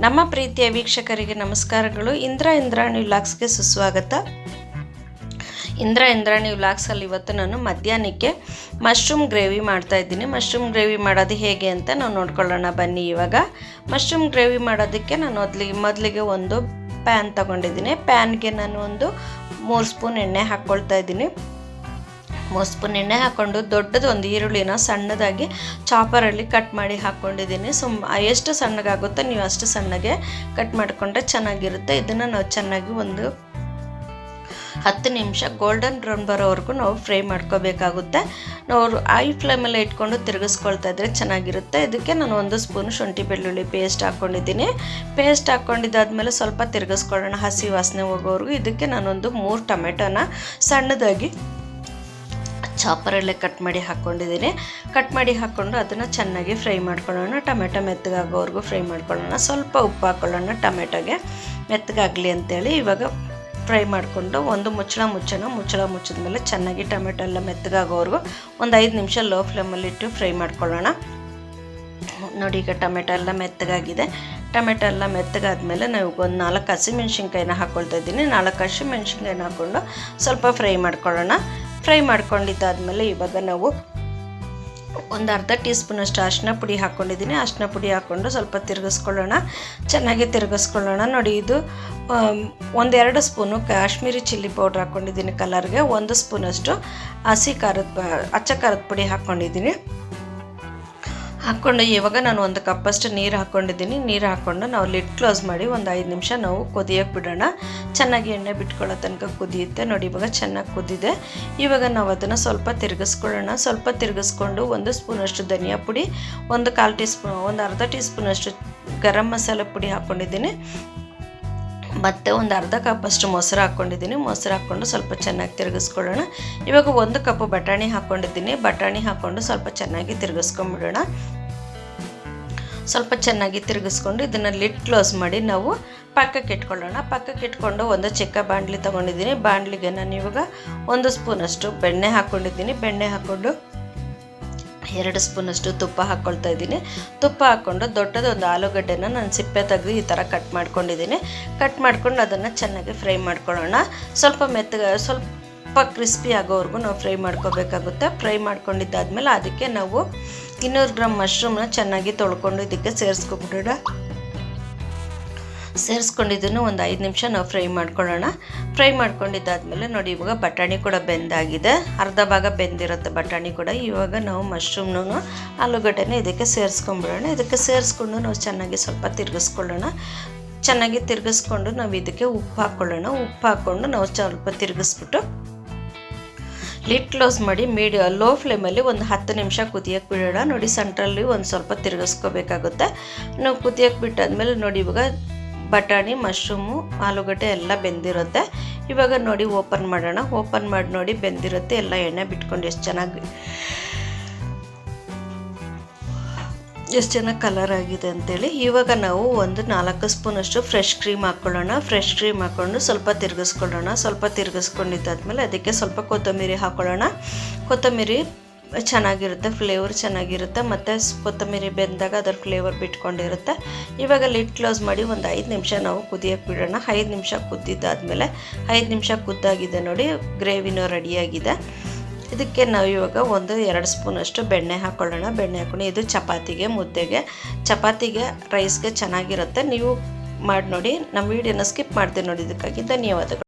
ನಮ್ಮ ಪ್ರೀತಿಯ ವೀಕ್ಷಕರಿಗೆ ನಮಸ್ಕಾರಗಳು. ಇಂದ್ರ ಇಂದ್ರಾಣಿ ವ್ಲಾಗ್ಸ್ಗೆ ಸುಸ್ವಾಗತ. ಇಂದ್ರ ಇಂದ್ರಾಣಿ ವ್ಲಾಗ್ಸಲ್ಲಿ ಇವತ್ತು ನಾನು ಮಧ್ಯಾಹ್ನಕ್ಕೆ ಮಶ್ರೂಮ್ ಗ್ರೇವಿ ಮಾಡ್ತಾ ಇದ್ದೀನಿ. ಮಶ್ರೂಮ್ ಗ್ರೇವಿ ಮಾಡೋದು ಹೇಗೆ ಅಂತ ನಾವು ನೋಡ್ಕೊಳ್ಳೋಣ. ಬನ್ನಿ ಇವಾಗ. ಮಶ್ರೂಮ್ ಗ್ರೇವಿ ಮಾಡೋದಕ್ಕೆ ನಾನು ಮೊದಲಿಗೆ ಮೊದಲಿಗೆ ಒಂದು ಪ್ಯಾನ್ ತಗೊಂಡಿದ್ದೀನಿ. ಪ್ಯಾನ್ಗೆ ನಾನು ಒಂದು ಮೂರು ಸ್ಪೂನ್ ಎಣ್ಣೆ ಹಾಕ್ಕೊಳ್ತಾ ಇದ್ದೀನಿ. ಸ್ಪೂನ್ ಎಣ್ಣೆ ಹಾಕ್ಕೊಂಡು ದೊಡ್ಡದು ಒಂದು ಈರುಳ್ಳಿನ ಸಣ್ಣದಾಗಿ ಚಾಪರಲ್ಲಿ ಕಟ್ ಮಾಡಿ ಹಾಕ್ಕೊಂಡಿದ್ದೀನಿ ಸುಮ್ ಎಷ್ಟು ಸಣ್ಣಗಾಗುತ್ತೋ ನೀವು ಅಷ್ಟು ಸಣ್ಣಗೆ ಕಟ್ ಮಾಡಿಕೊಂಡ್ರೆ ಚೆನ್ನಾಗಿರುತ್ತೆ. ಇದನ್ನು ನಾವು ಚೆನ್ನಾಗಿ ಒಂದು ಹತ್ತು ನಿಮಿಷ ಗೋಲ್ಡನ್ ಬ್ರೌನ್ ಬರೋವರೆಗೂ ನಾವು ಫ್ರೈ ಮಾಡ್ಕೋಬೇಕಾಗುತ್ತೆ. ನಾವು ಐ ಫ್ಲೇಮಲ್ಲಿ ಇಟ್ಕೊಂಡು ತಿರುಗಿಸ್ಕೊಳ್ತಾ ಇದ್ರೆ ಚೆನ್ನಾಗಿರುತ್ತೆ. ಇದಕ್ಕೆ ನಾನು ಒಂದು ಸ್ಪೂನ್ ಶುಂಠಿ ಬೆಳ್ಳುಳ್ಳಿ ಪೇಸ್ಟ್ ಹಾಕ್ಕೊಂಡಿದ್ದೀನಿ ಪೇಸ್ಟ್ ಹಾಕ್ಕೊಂಡಿದ್ದಾದ್ಮೇಲೆ ಸ್ವಲ್ಪ ತಿರುಗಿಸ್ಕೊಳ್ಳೋಣ ಹಸಿ ವಾಸನೆ ಹೋಗೋವರೆಗೂ. ಇದಕ್ಕೆ ನಾನೊಂದು ಮೂರು ಟೊಮೆಟೊನ ಸಣ್ಣದಾಗಿ ಚಾಪರಲ್ಲೇ ಕಟ್ ಮಾಡಿ ಹಾಕ್ಕೊಂಡಿದ್ದೀನಿ ಕಟ್ ಮಾಡಿ ಹಾಕ್ಕೊಂಡು ಅದನ್ನು ಚೆನ್ನಾಗಿ ಫ್ರೈ ಮಾಡ್ಕೊಳ್ಳೋಣ. ಟೊಮೆಟೊ ಮೆತ್ತಗಾಗೋವರೆಗೂ ಫ್ರೈ ಮಾಡ್ಕೊಳ್ಳೋಣ. ಸ್ವಲ್ಪ ಉಪ್ಪು ಹಾಕ್ಕೊಳ್ಳೋಣ ಟೊಮೆಟೊಗೆ. ಮೆತ್ತಗಾಗಲಿ ಅಂತೇಳಿ ಇವಾಗ ಫ್ರೈ ಮಾಡಿಕೊಂಡು ಒಂದು ಮುಚ್ಚಳ ಮುಚ್ಚೋಣ, ಮುಚ್ಚಳ ಮುಚ್ಚಿದ ಮೇಲೆ ಚೆನ್ನಾಗಿ ಟೊಮೆಟೊ ಎಲ್ಲ ಮೆತ್ತಗಾಗೋವರೆಗೂ ಒಂದು ಐದು ನಿಮಿಷ ಲೋ ಫ್ಲೇಮಲ್ಲಿ ಇಟ್ಟು ಫ್ರೈ ಮಾಡ್ಕೊಳ್ಳೋಣ. ನೋಡಿ ಈಗ ಟೊಮೆಟೊ ಎಲ್ಲ ಮೆತ್ತಗಾಗಿದೆ. ಟೊಮೆಟೊ ಎಲ್ಲ ಮೆತ್ತಗಾದ್ಮೇಲೆ ನಾವು ಒಂದು ನಾಲ್ಕು ಹಸಿಮೆಣ್ಸಿನ್ಕಾಯಿನ ಹಾಕ್ಕೊಳ್ತಾ ಇದ್ದೀನಿ. ನಾಲ್ಕು ಹಸಿಮೆಣ್ಸಿನ್ಕಾಯಿನ ಹಾಕ್ಕೊಂಡು ಸ್ವಲ್ಪ ಫ್ರೈ ಮಾಡ್ಕೊಳ್ಳೋಣ. ಫ್ರೈ ಮಾಡ್ಕೊಂಡಿದ್ದಾದಮೇಲೆ ಇವಾಗ ನಾವು ಒಂದು ಅರ್ಧ ಟೀ ಸ್ಪೂನಷ್ಟು ಅರಿಶಿನ ಪುಡಿ ಹಾಕ್ಕೊಂಡಿದ್ದೀನಿ. ಅರಿಶಿನ ಪುಡಿ ಹಾಕ್ಕೊಂಡು ಸ್ವಲ್ಪ ತಿರುಗಿಸ್ಕೊಳ್ಳೋಣ. ಚೆನ್ನಾಗಿ ತಿರುಗಿಸ್ಕೊಳ್ಳೋಣ. ನೋಡಿ, ಇದು ಒಂದೆರಡು ಸ್ಪೂನು ಕಾಶ್ಮೀರಿ ಚಿಲ್ಲಿ ಪೌಡ್ರ್ ಹಾಕ್ಕೊಂಡಿದ್ದೀನಿ ಕಲರ್ಗೆ. ಒಂದು ಸ್ಪೂನಷ್ಟು ಹಸಿ ಖಾರದ, ಅಚ್ಚ ಖಾರದ ಪುಡಿ ಹಾಕ್ಕೊಂಡಿದ್ದೀನಿ. ಹಾಕ್ಕೊಂಡು ಇವಾಗ ನಾನು ಒಂದು ಕಪ್ಪಷ್ಟು ನೀರು ಹಾಕ್ಕೊಂಡಿದ್ದೀನಿ ನೀರು ಹಾಕ್ಕೊಂಡು ನಾವು ಲಿಡ್ ಕ್ಲೋಸ್ ಮಾಡಿ ಒಂದು ಐದು ನಿಮಿಷ ನಾವು ಕುದಿಯೋಕ್ಕೆ ಬಿಡೋಣ. ಚೆನ್ನಾಗಿ ಎಣ್ಣೆ ಬಿಟ್ಕೊಳ್ಳೋ ತನಕ ಕುದಿಯುತ್ತೆ. ನೋಡಿ, ಇವಾಗ ಚೆನ್ನಾಗಿ ಕುದಿದೆ. ಇವಾಗ ನಾವು ಅದನ್ನು ಸ್ವಲ್ಪ ತಿರುಗಿಸ್ಕೊಳ್ಳೋಣ. ಸ್ವಲ್ಪ ತಿರುಗಿಸ್ಕೊಂಡು ಒಂದು ಸ್ಪೂನಷ್ಟು ಧನಿಯಾ ಪುಡಿ, ಒಂದು ಕಾಲು ಟೀ ಸ್ಪೂನ್ ಒಂದು ಅರ್ಧ ಟೀ ಸ್ಪೂನಷ್ಟು ಗರಂ ಮಸಾಲೆ ಪುಡಿ ಹಾಕ್ಕೊಂಡಿದ್ದೀನಿ ಮತ್ತು ಒಂದು ಅರ್ಧ ಕಪ್ಪಷ್ಟು ಮೊಸರು ಹಾಕ್ಕೊಂಡಿದ್ದೀನಿ. ಮೊಸರು ಹಾಕ್ಕೊಂಡು ಸ್ವಲ್ಪ ಚೆನ್ನಾಗಿ ತಿರುಗಿಸ್ಕೊಳ್ಳೋಣ. ಇವಾಗ ಒಂದು ಕಪ್ ಬಟಾಣಿ ಹಾಕ್ಕೊಂಡಿದ್ದೀನಿ. ಬಟಾಣಿ ಹಾಕ್ಕೊಂಡು ಸ್ವಲ್ಪ ಚೆನ್ನಾಗಿ ತಿರುಗಿಸ್ಕೊಂಬಿಡೋಣ. ಸ್ವಲ್ಪ ಚೆನ್ನಾಗಿ ತಿರುಗಿಸ್ಕೊಂಡು ಇದನ್ನು ಲಿಡ್ ಕ್ಲೋಸ್ ಮಾಡಿ ನಾವು ಪಕ್ಕಕ್ಕೆ ಇಟ್ಕೊಳ್ಳೋಣ. ಪಕ್ಕಕ್ಕೆ ಇಟ್ಕೊಂಡು ಒಂದು ಚಿಕ್ಕ ಬಾಣಲಿ ತೊಗೊಂಡಿದ್ದೀನಿ. ಬಾಣಲಿಗೆ ನಾನು ಇವಾಗ ಒಂದು ಸ್ಪೂನಷ್ಟು ಬೆಣ್ಣೆ ಹಾಕ್ಕೊಂಡಿದ್ದೀನಿ. ಬೆಣ್ಣೆ ಹಾಕ್ಕೊಂಡು ಎರಡು ಸ್ಪೂನಷ್ಟು ತುಪ್ಪ ಹಾಕ್ಕೊಳ್ತಾ ಇದ್ದೀನಿ. ತುಪ್ಪ ಹಾಕ್ಕೊಂಡು ದೊಡ್ಡದೊಂದು ಆಲೂಗಡ್ಡೆನ ನಾನು ಸಿಪ್ಪೆ ತೆಗೆದು ಈ ಥರ ಕಟ್ ಮಾಡ್ಕೊಂಡಿದ್ದೀನಿ. ಕಟ್ ಮಾಡ್ಕೊಂಡು ಅದನ್ನು ಚೆನ್ನಾಗಿ ಫ್ರೈ ಮಾಡ್ಕೊಳ್ಳೋಣ. ಸ್ವಲ್ಪ ಮೆತ್ತಗೆ ಸ್ವಲ್ಪ ಕ್ರಿಸ್ಪಿ ಆಗೋವರೆಗೂ ನಾವು ಫ್ರೈ ಮಾಡ್ಕೋಬೇಕಾಗುತ್ತೆ. ಫ್ರೈ ಮಾಡ್ಕೊಂಡಿದ್ದಾದ್ಮೇಲೆ ಅದಕ್ಕೆ ನಾವು ಇನ್ನೂರು ಗ್ರಾಮ್ ಮಶ್ರೂಮ್ನ ಚೆನ್ನಾಗಿ ತೊಳ್ಕೊಂಡು ಇದಕ್ಕೆ ಸೇರಿಸ್ಕೊಬಿಡೋಣ. ಸೇರಿಸ್ಕೊಂಡಿದ್ದನ್ನು ಒಂದು ಐದು ನಿಮಿಷ ನಾವು ಫ್ರೈ ಮಾಡ್ಕೊಳ್ಳೋಣ. ಫ್ರೈ ಮಾಡ್ಕೊಂಡಿದ್ದಾದಮೇಲೆ ನೋಡಿ, ಇವಾಗ ಬಟಾಣಿ ಕೂಡ ಬೆಂದಾಗಿದೆ. ಅರ್ಧ ಭಾಗ ಬೆಂದಿರುತ್ತೆ ಬಟಾಣಿ ಕೂಡ. ಇವಾಗ ನಾವು ಮಶ್ರೂಮ್ನೂ ಆಲೂಗಡ್ಡೆನ ಇದಕ್ಕೆ ಸೇರಿಸ್ಕೊಂಬಿಡೋಣ. ಇದಕ್ಕೆ ಸೇರಿಸ್ಕೊಂಡು ನಾವು ಚೆನ್ನಾಗಿ ಸ್ವಲ್ಪ ತಿರುಗಿಸ್ಕೊಳ್ಳೋಣ. ಚೆನ್ನಾಗಿ ತಿರುಗಿಸ್ಕೊಂಡು ನಾವು ಇದಕ್ಕೆ ಉಪ್ಪು ಹಾಕ್ಕೊಳ್ಳೋಣ ಉಪ್ಪು ಹಾಕ್ಕೊಂಡು ನಾವು ಸ್ವಲ್ಪ ತಿರುಗಿಸ್ಬಿಟ್ಟು ಲಿಡ್ ಕ್ಲೋಸ್ ಮಾಡಿ ಮೀಡಿಯ, ಲೋ ಫ್ಲೇಮಲ್ಲಿ ಒಂದು ಹತ್ತು ನಿಮಿಷ ಕುದಿಯೋಕ್ಕೆ ಬಿಡೋಣ. ನೋಡಿ, ಸೆಂಟ್ರಲ್ಲಿ ಒಂದು ಸ್ವಲ್ಪ ತಿರುಗಿಸ್ಕೋಬೇಕಾಗುತ್ತೆ. ನಾವು ಕುದಿಯೋಕ್ಕೆ ಬಿಟ್ಟಾದ್ಮೇಲೆ ನೋಡಿ, ಇವಾಗ ಬಟಾಣಿ, ಮಶ್ರೂಮು, ಆಲೂಗಡ್ಡೆ ಎಲ್ಲ ಬೆಂದಿರುತ್ತೆ. ಇವಾಗ ನೋಡಿ ಓಪನ್ ಮಾಡೋಣ. ಓಪನ್ ಮಾಡಿ ನೋಡಿ ಬೆಂದಿರುತ್ತೆ. ಎಲ್ಲ ಎಣ್ಣೆ ಬಿಟ್ಕೊಂಡು ಎಷ್ಟು ಚೆನ್ನಾಗಿ ಎಷ್ಟು ಚೆನ್ನಾಗಿ ಕಲರ್ ಆಗಿದೆ ಅಂತೇಳಿ. ಇವಾಗ ನಾವು ಒಂದು ನಾಲ್ಕು ಸ್ಪೂನಷ್ಟು ಫ್ರೆಶ್ ಕ್ರೀಮ್ ಹಾಕ್ಕೊಳ್ಳೋಣ ಫ್ರೆಶ್ ಕ್ರೀಮ್ ಹಾಕ್ಕೊಂಡು ಸ್ವಲ್ಪ ತಿರುಗಿಸ್ಕೊಳ್ಳೋಣ. ಸ್ವಲ್ಪ ತಿರುಗಿಸ್ಕೊಂಡಿದ್ದಾದ್ಮೇಲೆ ಅದಕ್ಕೆ ಸ್ವಲ್ಪ ಕೊತ್ತಂಬರಿ ಹಾಕ್ಕೊಳ್ಳೋಣ ಕೊತ್ತಂಬರಿ ಚೆನ್ನಾಗಿರುತ್ತೆ ಫ್ಲೇವರ್ ಚೆನ್ನಾಗಿರುತ್ತೆ, ಮತ್ತು ಕೊತ್ತಂಬರಿ ಬೆಂದಾಗ ಅದರ ಫ್ಲೇವರ್ ಬಿಟ್ಕೊಂಡಿರುತ್ತೆ. ಇವಾಗ ಲಿಡ್ ಕ್ಲೋಸ್ ಮಾಡಿ ಒಂದು ಐದು ನಿಮಿಷ ನಾವು ಕುದಿಯೋಕ್ಕೆ ಬಿಡೋಣ. ಐದು ನಿಮಿಷ ಕುದ್ದಿದ್ದಾದಮೇಲೆ ಐದು ನಿಮಿಷ ಕುದ್ದಾಗಿದೆ ನೋಡಿ, ಗ್ರೇವಿನೂ ರೆಡಿಯಾಗಿದೆ. ಇದಕ್ಕೆ ನಾವು ಇವಾಗ ಒಂದು ಎರಡು ಸ್ಪೂನಷ್ಟು ಬೆಣ್ಣೆ ಹಾಕ್ಕೊಳ್ಳೋಣ ಬೆಣ್ಣೆ ಹಾಕೊಂಡು ಇದು ಚಪಾತಿಗೆ, ಮುದ್ದೆಗೆ. ಚಪಾತಿಗೆ ರೈಸ್ಗೆ ಚೆನ್ನಾಗಿರುತ್ತೆ. ನೀವು ಮಾಡಿ ನೋಡಿ ನಮ್ಮ ವೀಡಿಯೋನ ಸ್ಕಿಪ್ ಮಾಡ್ತೀನಿ ನೋಡಿ, ಇದಕ್ಕಾಗಿ ಧನ್ಯವಾದಗಳು.